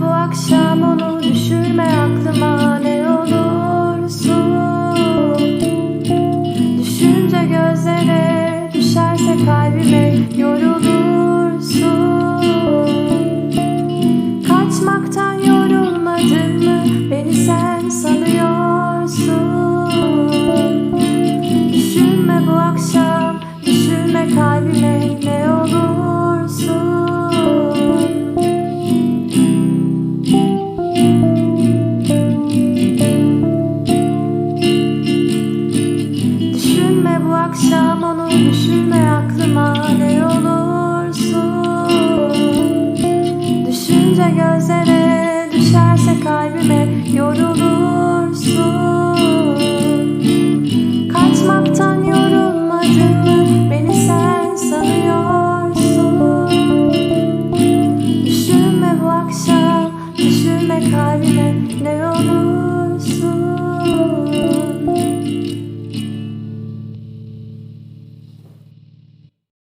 bu akşam onu düşün. Akşam onu düşünme aklıma ne olursun? Düşünce gözlere düşerse kalbime yorulursun. Kaçmaktan yorulmadın mı beni sen sanıyorsun. Düşünme bu akşam düşünme kalbime ne olur